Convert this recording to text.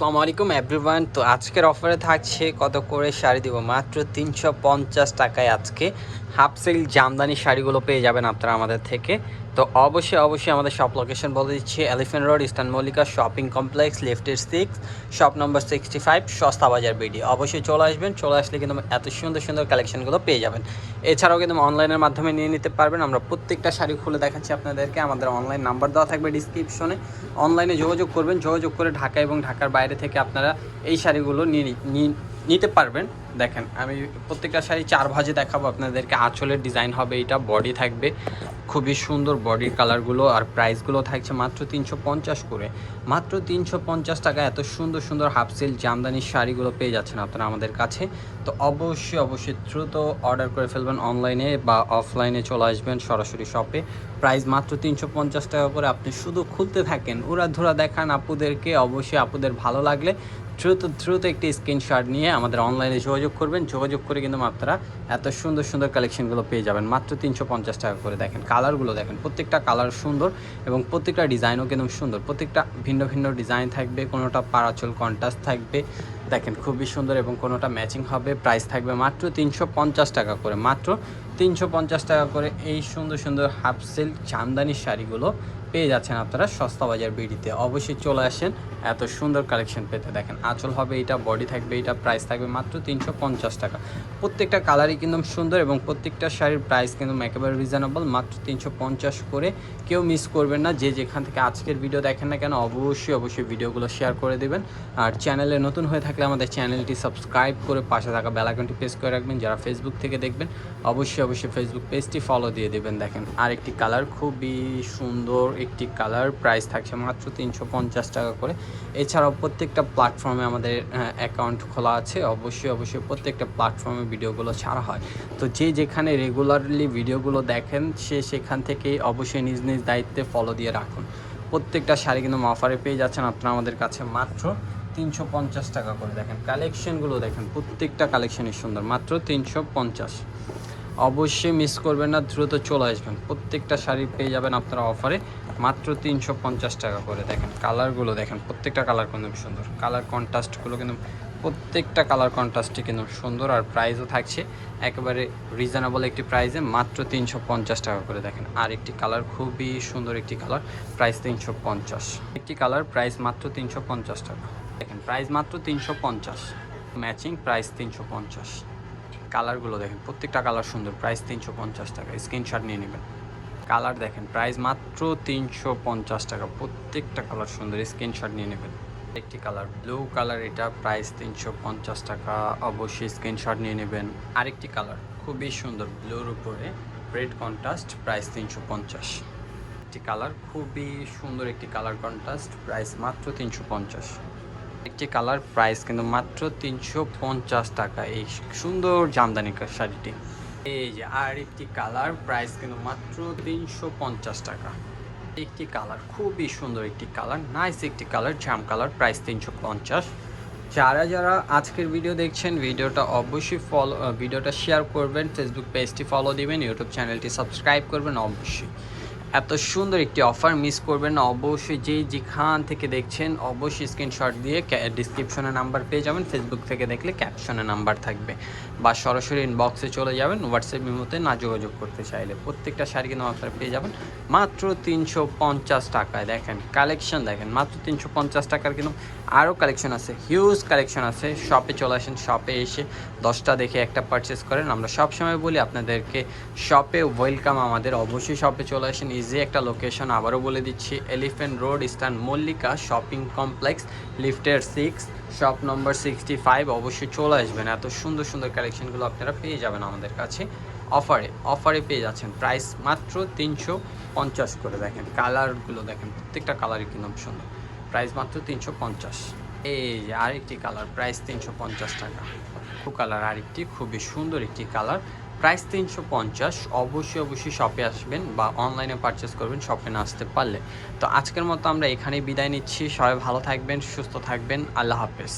আসসালামু আলাইকুম এভরিওয়ান তো আজকের অফারে থাকছে কত করে শাড়ি দিব? মাত্র তিনশো পঞ্চাশ টাকায় আজকে হাফ সেল জামদানি শাড়িগুলো পেয়ে যাবেন আপনারা আমাদের থেকে। তো অবশ্যই অবশ্যই আমাদের শপ লোকেশন বলে দিচ্ছি elephant road eastern Mallika shopping complex লিফটের six shop number sixty five সস্তা বাজার বিডি অবশ্যই চলে আসবেন, চলে আসলে কিন্তু এত সুন্দর সুন্দর কালেকশনগুলো পেয়ে যাবেন। এছাড়াও কিন্তু অনলাইনের মাধ্যমে নিয়ে নিতে পারবেন। আমরা প্রত্যেকটা শাড়ি খুলে দেখাচ্ছি আপনাদেরকে। আমাদের অনলাইন নাম্বার দেওয়া থাকবে ডিসক্রিপশনে অনলাইনে যোগাযোগ করবেন। যোগাযোগ করে ঢাকা এবং ঢাকার বাইরে থেকে আপনারা এই শাড়িগুলো নিয়ে নিতে পারবেন। দেখেন, আমি প্রত্যেকটা শাড়ি চার ভাজে দেখাবো আপনাদেরকে। আঁচলের ডিজাইন হবে, এটা, বডি থাকবে। খুবই সুন্দর বডির কালারগুলো আর প্রাইসগুলো থাকছে মাত্র তিনশো পঞ্চাশ করে। মাত্র তিনশো পঞ্চাশ টাকা এত সুন্দর সুন্দর হাফ সিল জামদানির শাড়িগুলো পেয়ে যাচ্ছেন আপনারা আমাদের কাছে। তো অবশ্যই অবশ্যই দ্রুত অর্ডার করে ফেলবেন অনলাইনে বা অফলাইনে চলে আসবেন সরাসরি শপে প্রাইস মাত্র তিনশো পঞ্চাশ টাকা করে আপনি শুধু খুলতে থাকেন উড়া ধুরা দেখান আপুদেরকে, অবশ্যই আপুদের ভালো লাগলে দ্রুত দ্রুত একটি স্ক্রিনশট নিয়ে আমাদের অনলাইনে যোগাযোগ করবেন। যোগাযোগ করে কিন্তু আপনারা এত সুন্দর সুন্দর কালেকশনগুলো পেয়ে যাবেন। মাত্র তিনশো পঞ্চাশ টাকা করে দেখেন। কালারগুলো দেখেন। প্রত্যেকটা কালার সুন্দর এবং প্রত্যেকটা ডিজাইনও কিন্তু সুন্দর। প্রত্যেকটা ভিন্ন ভিন্ন ডিজাইন থাকবে। কোনোটা পারাচল কন্ট্রাস্ট থাকবে। দেখেন খুবই সুন্দর এবং কোনোটা ম্যাচিং হবে। প্রাইস থাকবে মাত্র তিনশো পঞ্চাশ টাকা করে। মাত্র তিনশো পঞ্চাশ টাকা করে এই সুন্দর সুন্দর হাফ সিল্ক জামদানি শাড়িগুলো পেয়ে যাচ্ছেন আপনারা সস্তা বাজার বিডিতে। অবশ্যই চলে আসেন, এত সুন্দর কালেকশন পেতে দেখেন। আঁচল হবে এটা বডি থাকবে এটা প্রাইস থাকবে মাত্র তিনশো পঞ্চাশ টাকা। প্রত্যেকটা কালারই কিন্তু সুন্দর এবং প্রত্যেকটা শাড়ির প্রাইস কিন্তু একেবারে রিজনেবল মাত্র তিনশো পঞ্চাশ করে। কেউ মিস করবেন না, যে যেখান থেকে আজকের ভিডিও দেখেন না কেন, অবশ্যই অবশ্যই ভিডিওগুলো শেয়ার করে দেবেন। আর চ্যানেলে নতুন হয়ে থাকলে আমাদের চ্যানেলটি সাবস্ক্রাইব করে পাশে থাকা বেলাকনটি প্রেস করে রাখবেন। যারা ফেসবুক থেকে দেখবেন, অবশ্যই অবশ্যই ফেসবুক পেজটি ফলো দিয়ে দেবেন, দেখেন। আর একটি কালার খুবই সুন্দর একটি কালার প্রাইস থাকছে মাত্র তিনশো পঞ্চাশ টাকা করে। এছাড়াও প্রত্যেকটা প্ল্যাটফর্মে আমাদের অ্যাকাউন্ট খোলা আছে। অবশ্যই অবশ্যই প্রত্যেকটা প্ল্যাটফর্মে ভিডিওগুলো ছাড়া হয়। তো যে যেখানে রেগুলারলি ভিডিওগুলো দেখেন, সে সেখান থেকেই অবশ্যই নিজ নিজ দায়িত্বে ফলো দিয়ে রাখুন। প্রত্যেকটা শাড়ি কিন্তু অফারে পেয়ে যাচ্ছেন আপনারা আমাদের কাছে মাত্র তিনশো পঞ্চাশ টাকা করে। দেখেন কালেকশনগুলো দেখেন, প্রত্যেকটা কালেকশনই সুন্দর, মাত্র তিনশো পঞ্চাশ। অবশ্যই মিস করবেন না, দ্রুত চলে আসবেন। প্রত্যেকটা শাড়ি পেয়ে যাবেন আপনারা অফারে মাত্র তিনশো পঞ্চাশ টাকা করে। দেখেন কালারগুলো দেখেন, প্রত্যেকটা কালার কিন্তু সুন্দর। কালার কন্ট্রাস্টগুলো কিন্তু প্রত্যেকটা কালার কন্ট্রাস্টই কিন্তু সুন্দর আর প্রাইসও থাকছে। একেবারে রিজনেবল একটি প্রাইসে মাত্র তিনশো পঞ্চাশ টাকা করে দেখেন। আর একটি কালার খুবই সুন্দর একটি কালার প্রাইস তিনশো পঞ্চাশ। একটি কালার প্রাইস মাত্র তিনশো পঞ্চাশ টাকা। দেখেন প্রাইস মাত্র তিনশো পঞ্চাশ। ম্যাচিং প্রাইস তিনশো পঞ্চাশ। কালারগুলো দেখেন, প্রত্যেকটা কালার সুন্দর প্রাইস তিনশো পঞ্চাশ টাকা স্ক্রিনশট নিয়ে নেবেন। কালার দেখেন প্রাইস মাত্র তিনশো পঞ্চাশ টাকা, প্রত্যেকটা কালার সুন্দর স্ক্রিনশট নিয়ে নেবেন। একটি কালার ব্লু কালার এটা প্রাইস তিনশো পঞ্চাশ টাকা, অবশ্যই স্ক্রিনশট নিয়ে নেবেন। আরেকটি কালার খুবই সুন্দর ব্লুর উপরে রেড কন্ট্রাস্ট প্রাইস তিনশো পঞ্চাশ। একটি কালার খুবই সুন্দর একটি কালার কন্ট্রাস্ট প্রাইস মাত্র তিনশো পঞ্চাশ। একটি কালার প্রাইস কিন্তু মাত্র তিনশো পঞ্চাশ টাকা। এই সুন্দর জামদানি শাড়িটি। এই যে, আর একটি কালার প্রাইস কিন্তু মাত্র তিনশো পঞ্চাশ টাকা। একটি কালার, খুবই সুন্দর একটি কালার নাইস একটি কালার জাম কালার প্রাইস তিনশো পঞ্চাশ। যারা যারা আজকের ভিডিও দেখছেন, ভিডিওটা অবশ্যই ফলো ভিডিওটা শেয়ার করবেন ফেসবুক পেজটি ফলো দিবেন ইউটিউব চ্যানেলটি সাবস্ক্রাইব করবেন, অবশ্যই। এত সুন্দর একটি অফার মিস করবেন না। অবশ্যই যে যেখান থেকে দেখছেন, অবশ্যই স্ক্রিনশট দিয়ে ডিসক্রিপশনে নাম্বার পেয়ে যাবেন। ফেসবুক থেকে দেখলে ক্যাপশনে নাম্বার থাকবে বা সরাসরি ইনবক্সে চলে যাবেন। হোয়াটসঅ্যাপ ইমোতে না যোগাযোগ করতে চাইলে প্রত্যেকটা শাড়ি কিন্তু অফার পেয়ে যাবেন। মাত্র তিনশো পঞ্চাশ টাকায়। দেখেন কালেকশন দেখেন, মাত্র তিনশো পঞ্চাশ টাকার কিন্তু আরও কালেকশন আছে। হিউজ কালেকশন আছে। শপে চলে আসেন শপে এসে দশটা দেখে একটা পারচেস করেন। আমরা সবসময় বলি আপনাদেরকে শপে ওয়েলকাম আমাদের। অবশ্যই শপে চলে আসেন। ইজি একটা লোকেশন আবারও বলে দিচ্ছি elephant road eastern Mallika shopping complex লিফটের six shop number sixty five অবশ্যই চলে আসবেন। এত সুন্দর সুন্দর কালেকশনগুলো আপনারা পেয়ে যাবেন আমাদের কাছে। অফারে অফারে পেয়ে যাচ্ছেন। প্রাইস মাত্র তিনশো পঞ্চাশ করে দেখেন। কালারগুলো দেখেন, প্রত্যেকটা কালারই কিন্তু সুন্দর। প্রাইস মাত্র তিনশো পঞ্চাশ। এই যে আরেকটি কালার প্রাইস তিনশো পঞ্চাশ টাকা। কালার আরেকটি খুবই সুন্দর একটি কালার প্রাইস তিনশো পঞ্চাশ, অবশ্যই অবশ্যই শপে আসবেন বা অনলাইনে পারচেস করবেন শপে না আসতে পারলে। তো আজকের মতো আমরা এখানেই বিদায় নিচ্ছি। সবাই ভালো থাকবেন, সুস্থ থাকবেন। আল্লাহ হাফেজ।